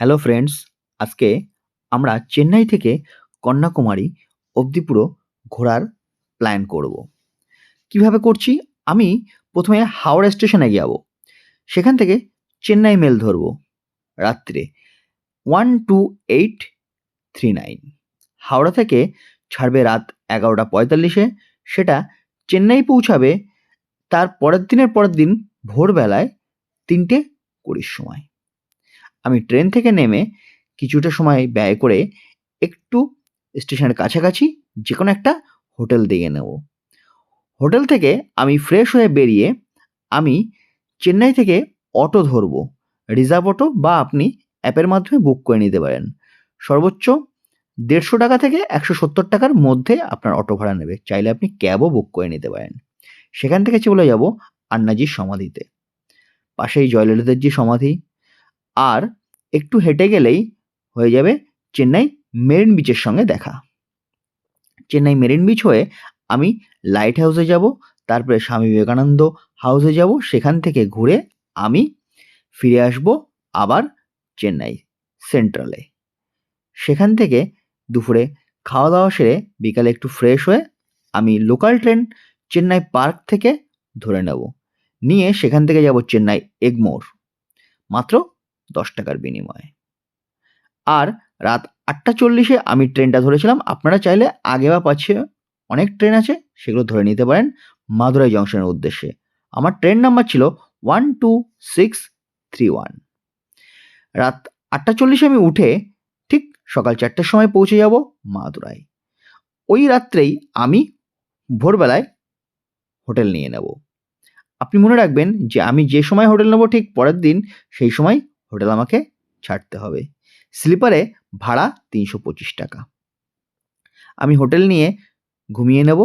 Hello friends আজকে আমরা চেন্নাই থেকে কন্যাকুমারী অবধি পুরো ঘোরার প্ল্যান করব। কীভাবে করছি? আমি প্রথমে হাওড়া স্টেশনে যাব। সেখান থেকে চেন্নাই মেল ধরব। রাত্রে one two eight three nine Howrah থেকে ছাড়বে রাত এগারোটা পঁয়তাল্লিশে। সেটা চেন্নাই পৌঁছাবে তার পরের দিনের পরের দিন ভোরবেলায় তিনটে কুড়ির সময়। আমি ট্রেন থেকে নেমে কিছুটা সময় ব্যয় করে একটু স্টেশনের কাছাকাছি যে কোনো একটা হোটেল দিয়ে নেব। হোটেল থেকে আমি ফ্রেশ হয়ে বেরিয়ে আমি চেন্নাই থেকে অটো ধরবো। রিজার্ভ অটো বা আপনি অ্যাপের মাধ্যমে বুক করে নিতে পারেন। সর্বোচ্চ দেড়শো টাকা থেকে একশো সত্তর টাকার মধ্যে আপনার অটো ভাড়া নেবে। চাইলে আপনি ক্যাবও বুক করে নিতে পারেন। সেখান থেকে চলে যাব আন্নাজির সমাধিতে। পাশেই জয়ললিতার যে সমাধি। আর একটু হেঁটে গেলেই হয়ে যাবে চেন্নাই মেরিন বিচের সঙ্গে দেখা। চেন্নাই মেরিন বিচ হয়ে আমি লাইট হাউসে যাব, তারপরে স্বামী বিবেকানন্দ হাউসে যাব, সেখান থেকে ঘুরে আমি ফিরে আসব আবার চেন্নাই সেন্ট্রালে। সেখান থেকে দুপুরে খাওয়া দাওয়া সেরে বিকালে একটু ফ্রেশ হয়ে আমি লোকাল ট্রেন চেন্নাই পার্ক থেকে ধরে নেব। নিয়ে সেখান থেকে যাব চেন্নাই এগমোর। মাত্র দশ টাকার বিনিময়ে। আর রাত আটটা চল্লিশে আমি ট্রেনটা ধরেছিলাম। আপনারা চাইলে আগে বা পাচ্ছে অনেক ট্রেন আছে, সেগুলো ধরে নিতে পারেন মাদুরাই জংশনের উদ্দেশ্যে। আমার ট্রেন নাম্বার ছিল one two six three one. রাত আটটা চল্লিশে আমি উঠে ঠিক সকাল চারটের সময় পৌঁছে যাব মাদুরাই। ওই রাত্রেই আমি ভোরবেলায় হোটেল নিয়ে নেব। আপনি মনে রাখবেন যে আমি যে সময় হোটেল নেব ঠিক পরের দিন, সেই সময় হোটেল আমাকে ছাড়তে হবে। স্লিপারে ভাড়া তিনশো পঁচিশ টাকা। আমি হোটেল নিয়ে ঘুমিয়ে নেব।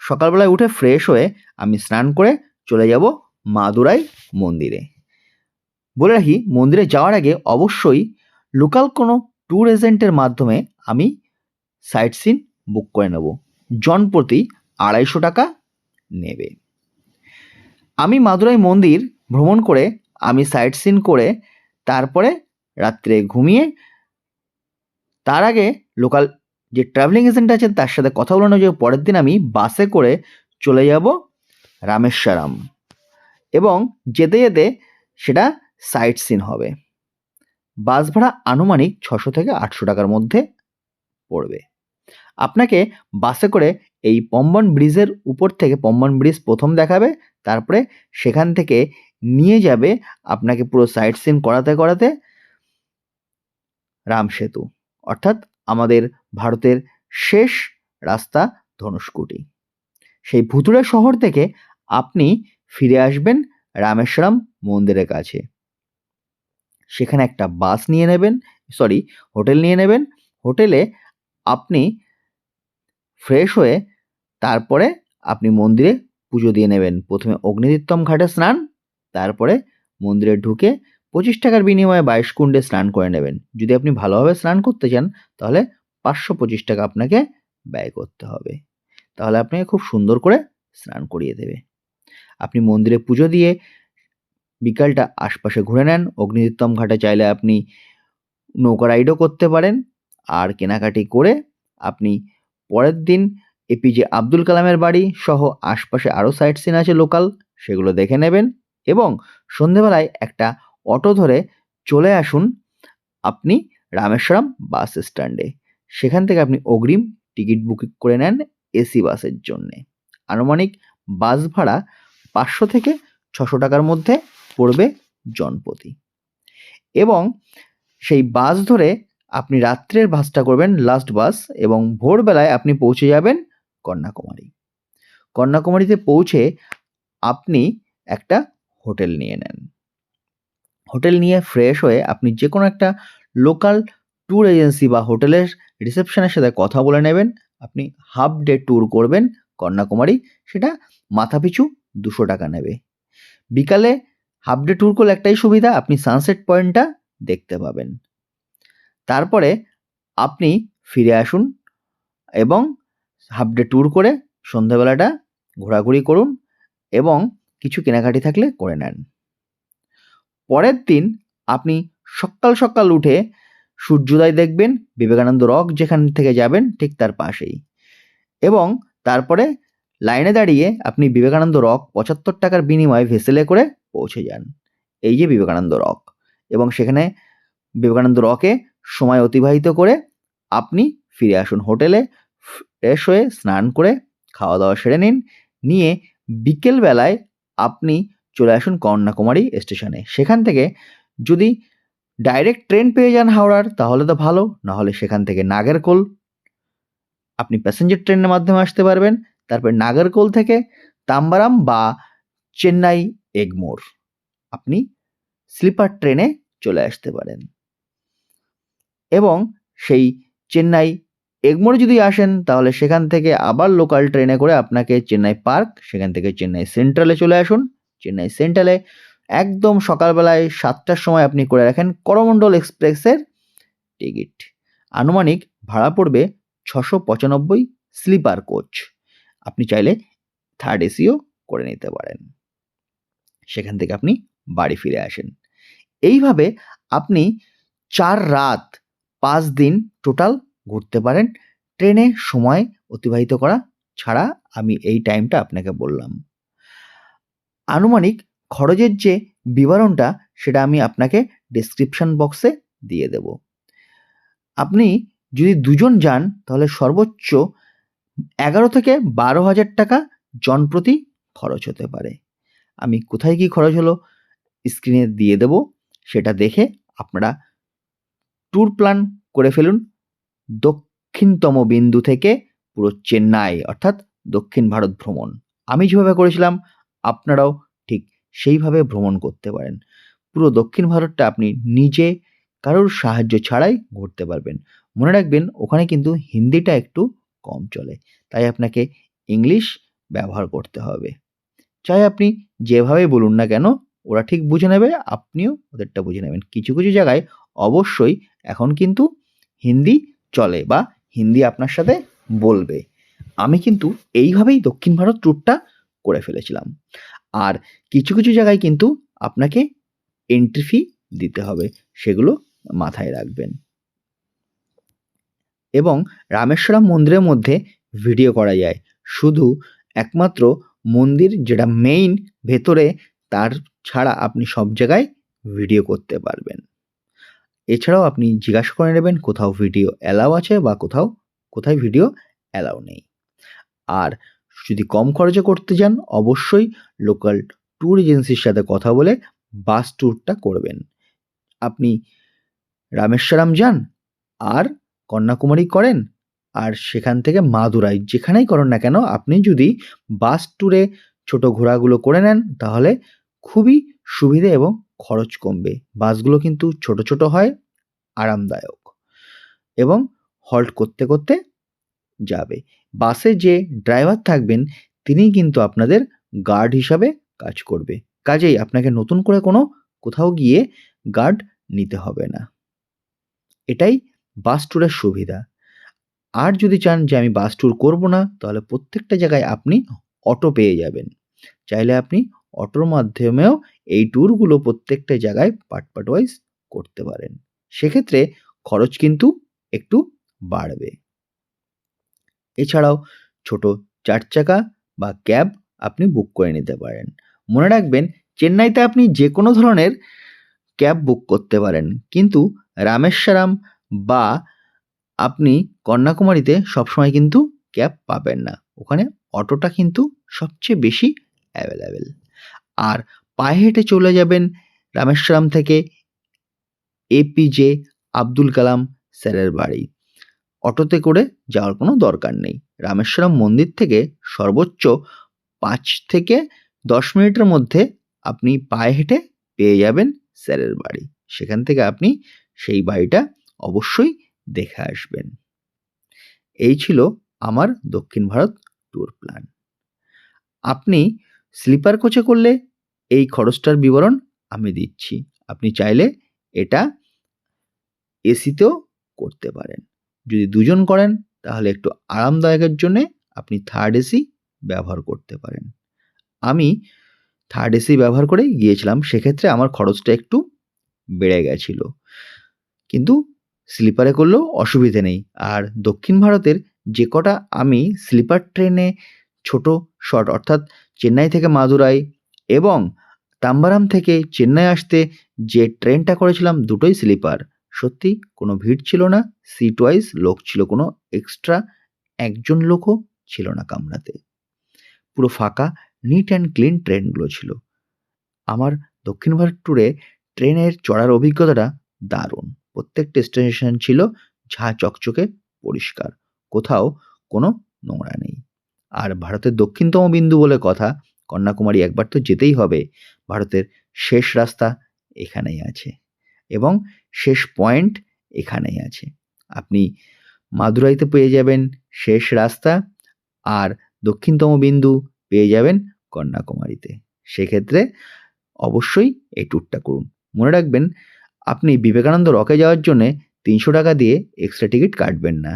সকালবেলায় উঠে ফ্রেশ হয়ে আমি স্নান করে চলে যাব মাদুরাই মন্দিরে। বলে রাখি, মন্দিরে যাওয়ার আগে অবশ্যই লোকাল কোনো ট্যুর এজেন্টের মাধ্যমে আমি সাইট সিন বুক করে নেব। জন প্রতি আড়াইশো টাকা নেবে। আমি মাদুরাই মন্দির ভ্রমণ করে আমি সাইট সিন করে তারপরে রাত্রে ঘুমিয়ে তার আগে লোকাল যে ট্রাভেলিং এজেন্ট আছে তার সাথে কথা বলে যে পরের দিন আমি বাসে করে চলে যাব রামেশ্বরম এবং যেতে যেতে সেটা সাইট সিন হবে। বাস ভাড়া আনুমানিক ছশো থেকে আটশো টাকার মধ্যে পড়বে। আপনাকে বাসে করে এই পম্বন ব্রিজের উপর থেকে পম্বন ব্রিজ প্রথম দেখাবে, তারপরে সেখান থেকে নিয়ে যাবে আপনাকে পুরো সাইট সিন করাতে করাতে রাম সেতু। অর্থাৎ আমাদের ভারতের শেষ রাস্তা ধনুষ্কুটি। সেই ভুতুড়ে শহর থেকে আপনি ফিরে আসবেন রামেশ্বরম মন্দিরের কাছে। সেখানে একটা বাস নিয়ে নেবেন সরি হোটেল নিয়ে নেবেন। হোটেলে আপনি ফ্রেশ হয়ে তারপরে আপনি মন্দিরে পুজো দিয়ে নেবেন। প্রথমে অগ্নিদিত্যম ঘাটে স্নান তারপরে মন্দিরে ঢুকে পঁচিশ টাকার বিনিময়ে বাইশ কুণ্ডে স্নান করে নেবেন। যদি আপনি ভালোভাবে স্নান করতে চান, তাহলে পাঁচশো পঁচিশ টাকা আপনাকে ব্যয় করতে হবে। তাহলে আপনাকে খুব সুন্দর করে স্নান করিয়ে দেবে। আপনি মন্দিরে পুজো দিয়ে বিকালটা আশপাশে ঘুরে নেন। অগ্নিদিত্যম ঘাটে চাইলে আপনি নৌকা রাইডও করতে পারেন। আর কেনাকাটি করে আপনি পরের দিন এপিজে আব্দুল কালামের বাড়ি সহ আশপাশে আরও সাইট সিন আছে লোকাল, সেগুলো দেখে নেবেন। এবং সন্ধেবেলায় একটা অটো ধরে চলে আসুন আপনি রামেশ্বরম বাস স্ট্যান্ডে। সেখান থেকে আপনি অগ্রিম টিকিট বুক করে নেন এসি বাসের জন্যে। আনুমানিক বাস ভাড়া পাঁচশো থেকে ছশো টাকার মধ্যে পড়বে জনপ্রতি এবং সেই বাস ধরে আপনি রাত্রের বাসটা করবেন লাস্ট বাস এবং ভোরবেলায় আপনি পৌঁছে যাবেন কন্যাকুমারী। কন্যাকুমারীতে পৌঁছে আপনি একটা হোটেল নিয়ে নেন। হোটেল নিয়ে ফ্রেশ হয়ে আপনি যে কোনো একটা লোকাল ট্যুর এজেন্সি বা হোটেলের রিসেপশনের সাথে কথা বলে নেবেন। আপনি হাফ ডে ট্যুর করবেন কন্যাকুমারী, সেটা মাথাপিছু দুশো টাকা নেবে। বিকালে হাফ ডে ট্যুর করলে একটাই সুবিধা, আপনি সানসেট পয়েন্টটা দেখতে পাবেন। তারপরে আপনি ফিরে আসুন এবং হাফ ডে ট্যুর করে সন্ধ্যাবেলাটা ঘোরাঘুরি করুন এবং কিছু কেনাকাটি থাকলে করে নেন। পরের দিন আপনি সকাল সকাল উঠে সূর্যোদয় দেখবেন, বিবেকানন্দ রক যেখান থেকে যাবেন ঠিক তার পাশেই এবং তারপরে লাইনে দাঁড়িয়ে আপনি বিবেকানন্দ রক পঁচাত্তর টাকার বিনিময়ে ভেসেলে করে পৌঁছে যান। এই যে বিবেকানন্দ রক এবং সেখানে বিবেকানন্দ রকে সময় অতিবাহিত করে আপনি ফিরে আসুন হোটেলে, ফ্রেশ হয়ে স্নান করে খাওয়া দাওয়া সেরে নিন, নিয়ে বিকেলবেলায় আপনি চলে আসুন কন্যাকুমারী স্টেশনে। সেখান থেকে যদি ডাইরেক্ট ট্রেন পেয়ে যান হাওড়ার, তাহলে তো ভালো। নাহলে সেখান থেকে নাগেরকোল। আপনি প্যাসেঞ্জার ট্রেনের মাধ্যমে আসতে পারবেন। তারপর নাগেরকোল থেকে তাম্বারাম বা চেন্নাই এগমোর। আপনি স্লিপার ট্রেনে চলে আসতে পারেন। এবং সেই চেন্নাই এগমোরে যদি আসেন, তাহলে সেখান থেকে আবার লোকাল ট্রেনে করে আপনাকে চেন্নাই পার্ক সেখান থেকে চেন্নাই সেন্ট্রালে চলে আসুন। চেন্নাই সেন্ট্রালে একদম সকালবেলায় সাতটার সময় আপনি করে রাখেন করমণ্ডল এক্সপ্রেসের টিকিট। আনুমানিক ভাড়া পড়বে ছশো পঁচানব্বই স্লিপার কোচ। আপনি চাইলে থার্ড এসিও করে নিতে পারেন। সেখান থেকে আপনি বাড়ি ফিরে আসেন। এইভাবে আপনি চার রাত, পাঁচ দিন টোটাল ঘুরতে পারেন। ট্রেনে সময় অতিবাহিত করা ছাড়া আমি এই টাইমটা আপনাকে বললাম। আনুমানিক খরচের যে বিবরণটা, সেটা আমি আপনাকে ডেসক্রিপশন বক্সে দিয়ে দেব। আপনি যদি দুজন যান, তাহলে সর্বোচ্চ এগারো থেকে বারো হাজার টাকা জনপ্রতি খরচ হতে পারে। আমি কোথায় কি খরচ হলো স্ক্রিনে দিয়ে দেব, সেটা দেখে আপনারা ট্যুর প্ল্যান করে ফেলুন। দক্ষিণতম বিন্দু থেকে পুরো চেন্নাই, অর্থাৎ দক্ষিণ ভারত ভ্রমণ। আমি যেভাবে করেছিলাম, আপনারাও ঠিক সেইভাবে ভ্রমণ করতে পারেন। পুরো দক্ষিণ ভারতটা আপনি নিজে কারোর সাহায্য ছাড়াই ঘুরতে পারবেন। মনে রাখবেন, ওখানে কিন্তু হিন্দিটা একটু কম চলে, তাই আপনাকে ইংলিশ ব্যবহার করতে হবে। চাই আপনি যেভাবে বলুন না কেন, ওরা ঠিক বুঝে নেবে, আপনিও ওদেরটা বুঝে নেবেন। কিছু কিছু জায়গায় অবশ্যই এখন কিন্তু হিন্দি চলে বা হিন্দি আপনার সাথে বলবে। আমি কিন্তু এইভাবেই দক্ষিণ ভারত ট্যুরটা করে ফেলেছিলাম। আর কিছু কিছু জায়গায় কিন্তু আপনাকে এন্ট্রি ফি দিতে হবে, সেগুলো মাথায় রাখবেন। এবং রামেশ্বরম মন্দিরের মধ্যে ভিডিও করা যায়। শুধু একমাত্র মন্দির যেটা মেইন ভেতরে, তার ছাড়া আপনি সব জায়গায় ভিডিও করতে পারবেন। এছাড়াও আপনি জিজ্ঞাসা করে নেবেন কোথাও ভিডিও অ্যালাউ আছে বা কোথাও, কোথায় ভিডিও অ্যালাউ নেই। আর যদি কম খরচে করতে যান অবশ্যই লোকাল ট্যুর এজেন্সির সাথে কথা বলে বাস ট্যুরটা করবেন। আপনি রামেশ্বরম যান আর কন্যাকুমারী করেন আর সেখান থেকে মাদুরাই, যেখানেই করেন না কেন, আপনি যদি বাস ট্যুরে ছোট ঘোরাগুলো করে নেন, তাহলে খুবই সুবিধে এবং খরচ কমবে। বাসগুলো কিন্তু ছোট ছোট হয়, আরামদায়ক এবং হল্ট করতে করতে যাবে। বাসে যে ড্রাইভার থাকবেন, তিনি কিন্তু আপনাদের গার্ড হিসাবে কাজ করবে। কাজেই আপনাকে নতুন করে কোনো কোথাও গিয়ে গার্ড নিতে হবে না। এটাই বাস ট্যুরের সুবিধা। আর যদি চান যে আমি বাস ট্যুর করব না, তাহলে প্রত্যেকটা জায়গায় আপনি অটো পেয়ে যাবেন। চাইলে আপনি অটোর মাধ্যমেও এই ট্যুরগুলো প্রত্যেকটা জায়গায় পার্ট পার্ট ওয়াইজ করতে পারেন। সেক্ষেত্রে খরচ কিন্তু একটু বাড়বে। এছাড়াও ছোট চার চাকা বা ক্যাব আপনি বুক করে নিতে পারেন। মনে রাখবেন, চেন্নাইতে আপনি যে কোনো ধরনের ক্যাব বুক করতে পারেন। কিন্তু রামেশ্বরম বা আপনি কন্যাকুমারীতে সবসময় কিন্তু ক্যাব পাবেন না। ওখানে অটোটা কিন্তু সবচেয়ে বেশি অ্যাভেলেবেল আর পায়ে হেঁটে চলে যাবেন রামেশ্বরম থেকে এপিজে আব্দুল কালাম স্যারের বাড়ি। অটোতে করে যাওয়ার কোনো দরকার নেই। রামেশ্বরম মন্দির থেকে সর্বোচ্চ পাঁচ থেকে দশ মিনিটের মধ্যে আপনি পায়ে হেঁটে পেয়ে যাবেন স্যারের বাড়ি। সেখান থেকে আপনি সেই বাড়িটা অবশ্যই দেখে আসবেন। এই ছিল আমার দক্ষিণ ভারত ট্যুর প্ল্যান আপনি স্লিপার কোচে করলে এই খরচটার বিবরণ আমি দিচ্ছি। আপনি চাইলে এটা এসিতেও করতে পারেন। যদি দুজন করেন, তাহলে একটু আরামদায়কের জন্যে আপনি থার্ড এসি ব্যবহার করতে পারেন। আমি থার্ড এসি ব্যবহার করে গিয়েছিলাম, সেক্ষেত্রে আমার খরচটা একটু বেড়ে গেছিল। কিন্তু স্লিপারে করলেও অসুবিধে নেই। আর দক্ষিণ ভারতের যে কটা আমি স্লিপার ট্রেনে ছোট শট, অর্থাৎ চেন্নাই থেকে মাদুরাই এবং তাম্বারাম থেকে চেন্নাই আসতে যে ট্রেনটা করেছিলাম দুটোই স্লিপার। সত্যি, কোনো ভিড় ছিল না সিট ওয়াইজ লোক ছিল, কোনো এক্সট্রা একজন লোকও ছিল না কামরাতে। পুরো ফাঁকা নিট অ্যান্ড ক্লিন ট্রেনগুলো ছিল। আমার দক্ষিণ ভারত ট্যুরে ট্রেনের চড়ার অভিজ্ঞতাটা দারুণ। প্রত্যেকটা স্টেশন ছিল ঝা চকচকে পরিষ্কার, কোথাও কোনো নোংরা নেই। আর ভারতের দক্ষিণতম বিন্দু বলে কথা কন্যাকুমারী একবার তো যেতেই হবে। ভারতের শেষ রাস্তা এখানেই আছে এবং শেষ পয়েন্ট এখানেই আছে। আপনি মাদুরাইতে পেয়ে যাবেন শেষ রাস্তা আর দক্ষিণতম বিন্দু পেয়ে যাবেন কন্যাকুমারীতে। সেক্ষেত্রে অবশ্যই এই ট্যুরটা করুন। মনে রাখবেন, আপনি বিবেকানন্দ রকে যাওয়ার জন্যে তিনশো টাকা দিয়ে এক্সট্রা টিকিট কাটবেন না।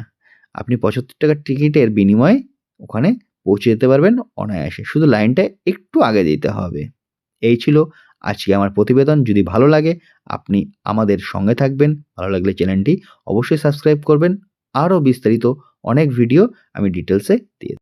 আপনি পঁচাত্তর টাকার টিকিটের বিনিময়ে ওখানে পৌঁছে যেতে পারবেন অনায়াসে। শুধু লাইনটা একটু আগে দিতে হবে। এই ছিল আজকে আমার প্রতিবেদন। যদি ভালো লাগে, আপনি আমাদের সঙ্গে থাকবেন। ভালো লাগলে চ্যানেলটি অবশ্যই সাবস্ক্রাইব করবেন। আরও বিস্তারিত অনেক ভিডিও আমি ডিটেলসে দিয়ে